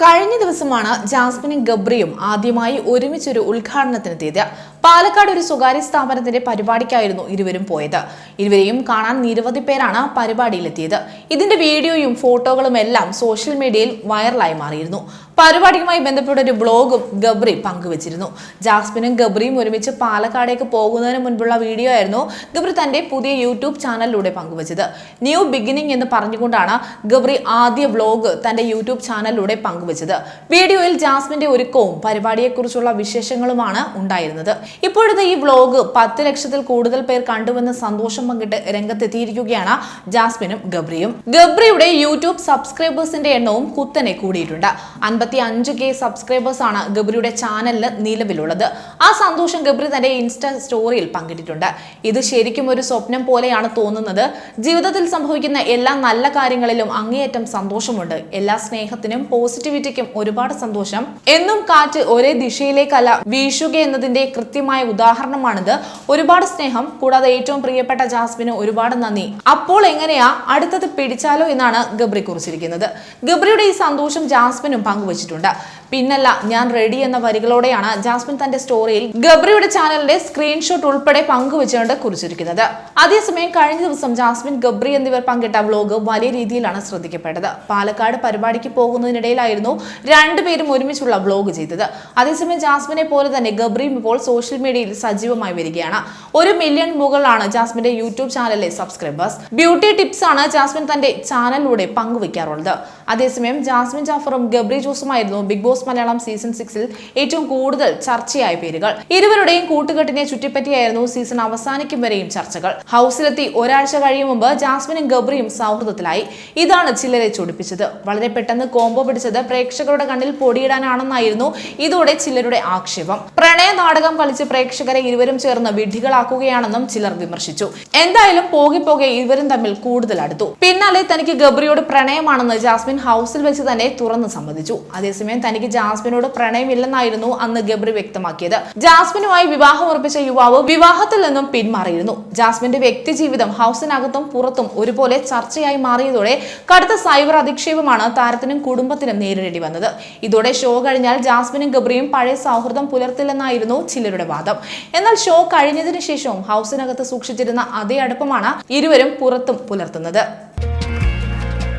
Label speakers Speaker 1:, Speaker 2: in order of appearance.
Speaker 1: കഴിഞ്ഞ ദിവസമാണ് ജാസ്മിനും ഗബ്രിയും ആദ്യമായി ഒരുമിച്ചൊരു ഉദ്ഘാടനത്തിനെത്തിയത്. പാലക്കാട് ഒരു സ്വകാര്യ സ്ഥാപനത്തിന്റെ പരിപാടിക്കായിരുന്നു ഇരുവരും പോയത്. ഇരുവരെയും കാണാൻ നിരവധി പേരാണ് പരിപാടിയിലെത്തിയത്. ഇതിന്റെ വീഡിയോയും ഫോട്ടോകളും എല്ലാം സോഷ്യൽ മീഡിയയിൽ വൈറലായി മാറിയിരുന്നു. പരിപാടിയുമായി ബന്ധപ്പെട്ട ഒരു ബ്ലോഗും ഗബ്രി പങ്കുവച്ചിരുന്നു. ജാസ്മിനും ഗബ്രിയും ഒരുമിച്ച് പാലക്കാടേക്ക് പോകുന്നതിന് മുൻപുള്ള വീഡിയോ ആയിരുന്നു ഗബ്രി തന്റെ പുതിയ യൂട്യൂബ് ചാനലിലൂടെ പങ്കുവച്ചത്. ന്യൂ ബിഗിനിങ് എന്ന് പറഞ്ഞുകൊണ്ടാണ് ഗബ്രി ആദ്യ വ്ലോഗ് തന്റെ യൂട്യൂബ് ചാനലിലൂടെ പങ്കുവച്ചത്. വീഡിയോയിൽ ജാസ്മിന്റെ ഒരുക്കവും പരിപാടിയെക്കുറിച്ചുള്ള വിശേഷങ്ങളുമാണ് ഉണ്ടായിരുന്നത്. ഇപ്പോഴത്തെ ഈ വ്ലോഗ് പത്ത് ലക്ഷത്തിൽ കൂടുതൽ പേർ കണ്ടുവെന്ന് സന്തോഷം പങ്കിട്ട് രംഗത്തെത്തിയിരിക്കുകയാണ് ജാസ്മിനും ഗബ്രിയും. ഗബ്രിയുടെ യൂട്യൂബ് സബ്സ്ക്രൈബേഴ്സിന്റെ എണ്ണവും കുത്തനെ കൂടിയിട്ടുണ്ട്. അൻപത്തി അഞ്ച് കെ സബ്സ്ക്രൈബേഴ്സ് ആണ് ഗബ്രിയുടെ ചാനലിന് നിലവിലുള്ളത്. ആ സന്തോഷം ഗബ്രി തന്റെ ഇൻസ്റ്റാ സ്റ്റോറിയിൽ പങ്കിട്ടിട്ടുണ്ട്. ഇത് ശരിക്കും ഒരു സ്വപ്നം പോലെയാണ് തോന്നുന്നത്. ജീവിതത്തിൽ സംഭവിക്കുന്ന എല്ലാ നല്ല കാര്യങ്ങളിലും അങ്ങേയറ്റം സന്തോഷമുണ്ട്. എല്ലാ സ്നേഹത്തിനും പോസിറ്റിവിറ്റിക്കും ഒരുപാട് സന്തോഷം. എന്നും കാറ്റ് ഒരേ ദിശയിലേക്കല്ല വീശുക എന്നതിന്റെ കൃത്യമായ ഉദാഹരണമാണിത്. ഒരുപാട് സ്നേഹം കൂടാതെ ഏറ്റവും പ്രിയപ്പെട്ട ജാസ്മിന് ഒരുപാട് നന്ദി. അപ്പോൾ എങ്ങനെയാ അടുത്തത് പിടിച്ചാലോ എന്നാണ് ഗബ്രി കുറിച്ചിരിക്കുന്നത്. ഗബ്രിയുടെ ഈ സന്തോഷം ജാസ്മിനും പങ്കുവച്ചിട്ടുണ്ട്. പിന്നല്ല ഞാൻ റെഡി എന്ന വരികളോടെയാണ് ജാസ്മിൻ തന്റെ സ്റ്റോറിയിൽ ഗബ്രിയുടെ ചാനലിന്റെ സ്ക്രീൻഷോട്ട് ഉൾപ്പെടെ പങ്കുവച്ചുകൊണ്ട് കുറിച്ചിരിക്കുന്നത്. അതേസമയം കഴിഞ്ഞ ദിവസം ജാസ്മിൻ ഗബ്രി എന്നിവർ പങ്കിട്ട വ്ലോഗ് വലിയ രീതിയിലാണ് ശ്രദ്ധിക്കപ്പെട്ടത്. പാലക്കാട് പരിപാടിക്ക് പോകുന്നതിനിടയിലായിരുന്നു രണ്ടുപേരും ഒരുമിച്ചുള്ള വ്ലോഗ് ചെയ്തത്. അതേസമയം ജാസ്മിനെ പോലെ തന്നെ ഗബ്രിയും ഇപ്പോൾ സോഷ്യൽ മീഡിയയിൽ സജീവമായി വരികയാണ്. ഒരു മില്യൺ മുകളിലാണ് ജാസ്മിന്റെ യൂട്യൂബ് ചാനലിലെ സബ്സ്ക്രൈബേഴ്സ് ബ്യൂട്ടി ടിപ്സ് ആണ് ജാസ്മിൻ തന്റെ ചാനലിലൂടെ പങ്കുവയ്ക്കാറുള്ളത് അതേസമയം ജാസ്മിൻ ജാഫറും ഗബ്രി ജോസുമായിരുന്നു ബിഗ് ബോസ് മലയാളം സീസൺ സിക്സിൽ ഏറ്റവും കൂടുതൽ ചർച്ചയായ പേരുകൾ. ഇരുവരുടെയും കൂട്ടുകെട്ടിനെ ചുറ്റിപ്പറ്റിയായിരുന്നു സീസൺ അവസാനിക്കും വരെയും ചർച്ചകൾ. ഹൗസിലെത്തി ഒരാഴ്ച കഴിയും മുമ്പ് ജാസ്മിനും ഗബ്രിയും സൗഹൃദത്തിലായി. ഇതാണ് ചിലരെ ചൊടിപ്പിച്ചത്. വളരെ പെട്ടെന്ന് കോംബോ പിടിച്ചത് പ്രേക്ഷകരുടെ കണ്ണിൽ പൊടിയിടാനാണെന്നായിരുന്നു ഇതോടെ ചിലരുടെ ആക്ഷേപം. പ്രണയ നാടകം കളിച്ച് പ്രേക്ഷകരെ ഇരുവരും ചേർന്ന് വിഡ്ഢികളാക്കുകയാണെന്നും ചിലർ വിമർശിച്ചു. എന്തായാലും പോകെ പോകെ ഇരുവരും തമ്മിൽ കൂടുതൽ അടുത്തു. പിന്നാലെ തനിക്ക് ഗബ്രിയോട് പ്രണയമാണെന്ന് ജാസ്മിൻ ഹൗസിൽ വെച്ച് തന്നെ തുറന്ന് സമ്മതിച്ചു. അതേസമയം തനിക്ക് ജാസ്മിനോട് പ്രണയമില്ലെന്നായിരുന്നു അന്ന് ഗബ്രി വ്യക്തമാക്കിയത്. ജാസ്മിനുമായി വിവാഹം ഉറപ്പിച്ച യുവാവ് വിവാഹത്തിൽ നിന്നും പിന്മാറിയിരുന്നു. ജാസ്മിന്റെ വ്യക്തിജീവിതം ഹൗസിനകത്തും പുറത്തും ഒരുപോലെ ചർച്ചയായി മാറിയതോടെ കടുത്ത സൈബർ അധിക്ഷേപമാണ് താരത്തിനും കുടുംബത്തിനും നേരിടേണ്ടി വന്നത്. ഇതോടെ ഷോ കഴിഞ്ഞാൽ ജാസ്മിനും ഗബ്രിയും പഴയ സൗഹൃദം പുലർത്തില്ലെന്നായിരുന്നു ചിലരുടെ വാദം. എന്നാൽ ഷോ കഴിഞ്ഞതിന് ശേഷവും ഹൗസിനകത്ത് സൂക്ഷിച്ചിരുന്ന അതേ അടുപ്പമാണ് ഇരുവരും പുറത്തും പുലർത്തുന്നത്.